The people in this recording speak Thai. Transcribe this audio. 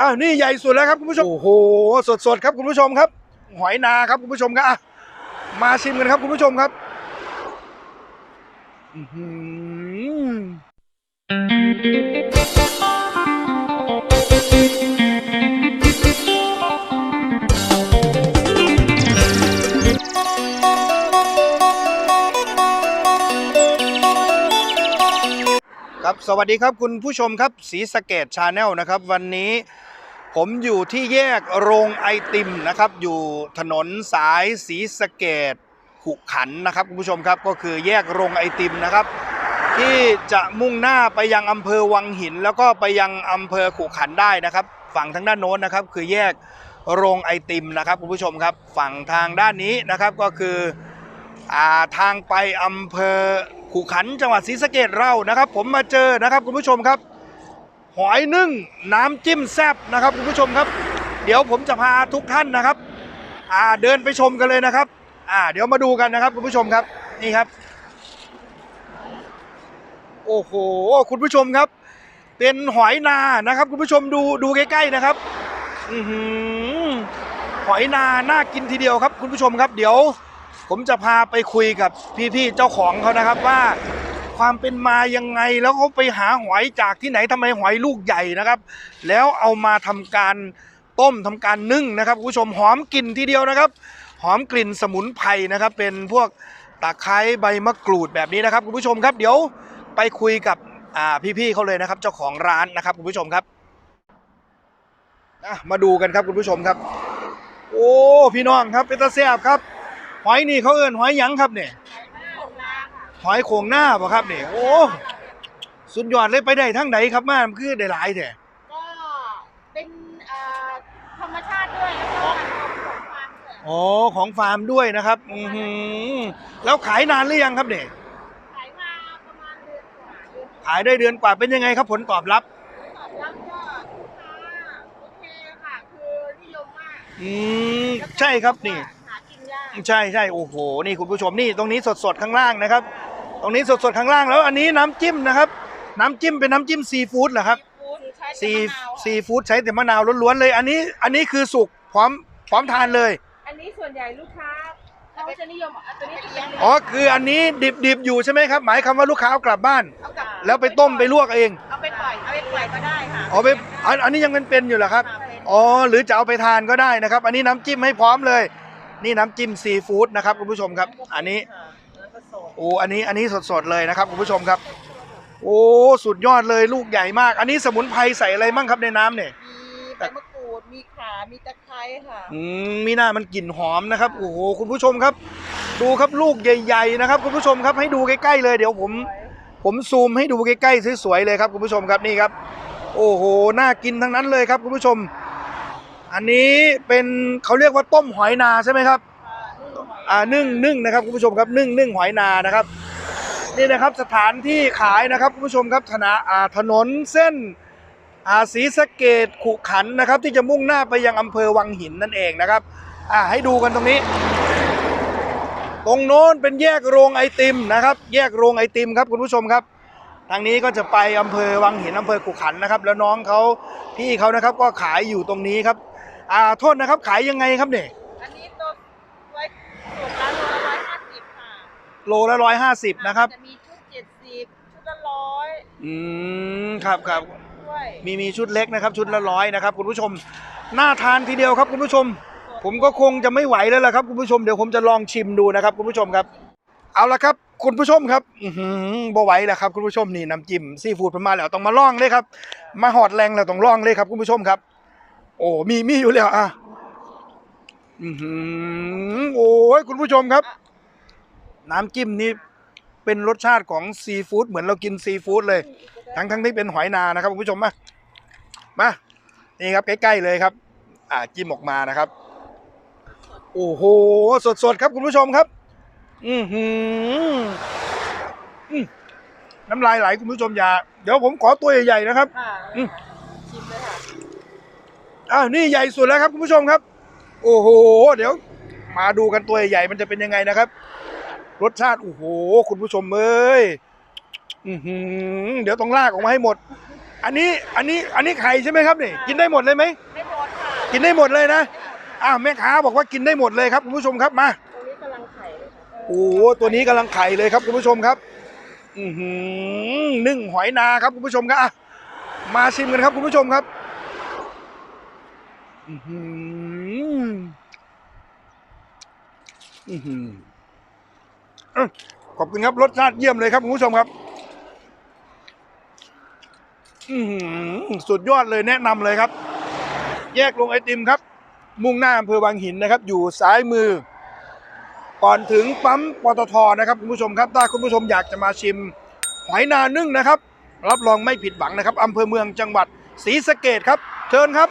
อ้าวนี่ใหญ่สุดแล้วครับคุณผู้ชมโอ้โหสดๆครับคุณผู้ชมครับ หอยนาครับคุณผู้ชมครับอะมาชิมกันครับคุณผู้ชมครับอื้อหือครับสวัสดีครับคุณผู้ชมครับสีสะเกตชาแนลนะครับ วันนี้ ผมอยู่ที่แยกโรงไอติมนะครับ อยู่ถนนสายสีสะเกตขุขันนะครับคุณผู้ชมครับก็คือแยกโรงไอติมนะครับ ที่จะมุ่งหน้าไปยังอำเภอวังหิน แล้วก็ไปยังอำเภอขุขันได้นะครับ ฝั่งทางด้านโน้นนะครับ คือแยกโรงไอติมนะครับคุณผู้ชมครับ ฝั่งทางด้านนี้นะครับก็คืออาทางไปอำเภอขุขันจังหวัดศรีสะเกดเรานะครับ ผมมาเจอนะครับคุณผู้ชมครับ หอยนึ่งน้ำจิ้มแซบนะครับคุณผู้ชมครับ เดี๋ยวผมจะพาทุกท่านนะครับ อ่าเดินไปชมกันเลยนะครับ อ่า เดี๋ยวมาดูกันนะครับคุณผู้ชมครับนี่ครับ โอ้โหคุณผู้ชมครับ เป็นหอยนานะครับ คุณผู้ชมดูดูใกล้ๆนะครับ อือหือหอยนาน่ากินทีเดียวครับ คุณผู้ชมครับ เดี๋ยว ผมจะพาไปคุยกับพี่ๆเจ้าของเขานะครับว่า ความเป็นมายังไง แล้วเขาไปหาหอยจากที่ไหนทำไมหอยลูกใหญ่นะครับ แล้วเอามาทำการต้มทำการนึ่งนะครับคุณผู้ชมหอมกลิ่นทีเดียวนะครับ หอมกลิ่นสมุนไพรนะครับ เป็นพวกตะไคร้ใบมะกรูดแบบนี้นะครับคุณผู้ชมครับ เดี๋ยวไปคุยกับพี่ๆเขาเลยนะครับ เจ้าของร้านนะครับคุณผู้ชมครับมาดูกันครับคุณผู้ชมครับ โอ้พี่น้องครับเป็นตาแซบครับ หอยนี่เขาเอิ้นหอยยังครับเนี่ย หอยโขงหน้าป่ะครับเนี่ยโอ้สุดยอดเลยไปได้ทั้งไหนครับมามันคือได้หลายแท้ก็เป็นเอ่อธรรมชาติด้วยแล้วก็ของฟาร์มด้วยอ๋อของฟาร์มด้วยนะครับอือหือแล้วขายนานหรือยังครับเนี่ยขายมาประมาณเดือนกว่าเดือนขายได้เดือนกว่าเป็นยังไงครับผลตอบรับ ตอบรับก็ลูกค้าโอเคค่ะคือนิยมมากอืมใช่ครับนี่ หากินยาก ใช่ใช่โอ้โห นี่คุณผู้ชมนี่ตรงนี้สดสดๆข้างล่างนะครับ ตรงนี้สดสดๆข้างล่างแล้วอันนี้น้ำจิ้มนะครับ น้ำจิ้มเป็นน้ำจิ้มซีฟู้ดเหรอครับฟู้ดใช้ซีแต่มะนาวซีฟู้ดใช้แต่มะนาวล้วนๆเลย อันนี้อันนี้คือสุกพร้อมพร้อมทานเลย อันนี้ส่วนใหญ่ลูกค้าเขาจะนิยมเอาตัวนี้ไปเลี้ยงอ๋อคืออันนี้ดิบดิบอยู่ใช่ไหมครับ หมายคำว่าลูกค้าเอากลับบ้าน เอากลับแล้วไปต้มไปลวกเองเอาไปปล่อยเอาไปปล่อยก็ได้ค่ะอ๋อไปอันอันนี้ยังเป็นเป็นอยู่เหรอครับค่ะเป็นอ๋อหรือจะเอาไปทานก็ได้นะครับ อันนี้น้ำจิ้มให้พร้อมเลย นี่น้ำจิ้มซีฟู้ดนะครับคุณผู้ชมครับ อันนี้แล้วก็สด โอ้อันนี้อันนี้สดๆเลยนะครับคุณผู้ชมครับ โอ้สุดยอดเลยลูกใหญ่มาก อันนี้สมุนไพรใส่อะไรมั่งครับในน้ำเนี่ย มีใบมะกรูด มีข่ามีตะไคร้ค่ะ อืมมีหน้ามันกลิ่นหอมนะครับโอ้โหคุณผู้ชมครับ ดูครับลูกใหญ่ ๆ นะครับ คุณผู้ชมครับให้ดูใกล้ๆเลยเดี๋ยวผม ผมซูมให้ดูใกล้ๆสวยๆเลยครับคุณผู้ชมครับนี่ครับ โอ้โหน่ากินทั้งนั้นเลยครับคุณผู้ชม อันนี้เป็นเขาเรียกว่าต้มหอยนาใช่ไหมครับ อ่านึ่งนึ่งนะครับคุณผู้ชมครับนึ่งนึ่งหอยนานะครับนี่นะครับสถานที่ขายนะครับคุณผู้ชมครับถนนอ่าถนนเส้นอาศรีสะเกดขุขันนะครับ ที่จะมุ่งหน้าไปยังอำเภอวังหินนั่นเองนะครับอ่าให้ดูกันตรงนี้ ตรงโน้นเป็นแยกโรงไอติมนะครับ แยกโรงไอติมครับคุณผู้ชมครับ ทางนี้ก็จะไปอำเภอวังหินอำเภอขุขันนะครับ แล้วน้องเขาพี่เขานะครับก็ขายอยู่ตรงนี้ครับอ่าโทษนะครับขายยังไงครับเนี่ย อันนี้ตัวไว้ส่วนละโลละร้อยห้าสิบค่ะ โลละร้อยห้าสิบนะครับ จะมีชุดเจ็ดสิบชุดละร้อยอืมครับครับ ด้วยมีมีชุดเล็กนะครับ ชุดละร้อยนะครับ คุณผู้ชมน่าทานทีเดียวครับคุณผู้ชม ผมก็คงจะไม่ไหวแล้วล่ะครับคุณผู้ชมเดี๋ยวผมจะลองชิมดูนะครับ คุณผู้ชมครับ เอาละครับ คุณผู้ชมครับอือหือบ่ไหวแล้วครับคุณผู้ชมนี่น้ำจิ้มซีฟู้ดประมาณแล้วต้องมาลองเลยครับ มาหอดแรงแล้วต้องลองเลยครับ คุณผู้ชมครับ โอ้มีมีอยู่แล้วอะอือหือโอ้ยคุณผู้ชมครับ น้ำจิ้มนี้เป็นรสชาติของซีฟู้ดเหมือนเรากินซีฟู้ดเลย ทั้งทั้งที่เป็นหอยนานะครับคุณผู้ชมมามานี่ครับใกล้ๆเลยครับ อ่าจิ้มออกมานะครับ โอ้โหสดๆครับคุณผู้ชมครับ อือหืออืมน้ำลายไหลคุณผู้ชมอย่าเดี๋ยวผมขอตัวใหญ่ๆนะครับค่ะอืมชิมเลยค่ะอ้าวนี่ใหญ่สุดแล้วครับคุณผู้ชมครับ โอ้โห เดี๋ยว มาดูกันตัวใหญ่ๆมันจะเป็นยังไงนะครับ รสชาติ โอ้โห คุณผู้ชมเอ้ยอือหือเดี๋ยวต้องลากออกมาให้หมด อันนี้อันนี้อันนี้ไข่ใช่ไหมครับนี่กินได้หมดเลยไหมไม่หมดค่ะกินได้หมดเลยนะอ้าวแม่ค้าบอกว่ากินได้หมดเลยครับคุณผู้ชมครับมาตรงนี้กำลังไข่เลยค่ะโอ้โหตัวนี้กำลังไข่เลยครับคุณผู้ชมครับอือหือนึ่งหอยนาครับคุณผู้ชมครับอะมาชิมกันครับคุณผู้ชมครับอือหืออือหือเอ้า ขอบคุณครับรสชาติเยี่ยมเลยครับคุณผู้ชมครับสุดยอดเลยแนะนำเลยครับ แยกลงไอติมครับ มุ่งหน้าอำเภอบางหินนะครับ อยู่ซ้ายมือ ก่อนถึงปั๊มปตทนะครับคุณผู้ชมครับถ้าคุณผู้ชมอยากจะมาชิมหอยนานึ่งนะครับ รับรองไม่ผิดหวังนะครับอำเภอเมืองจังหวัดศรีสะเกดครับ เชิญครับ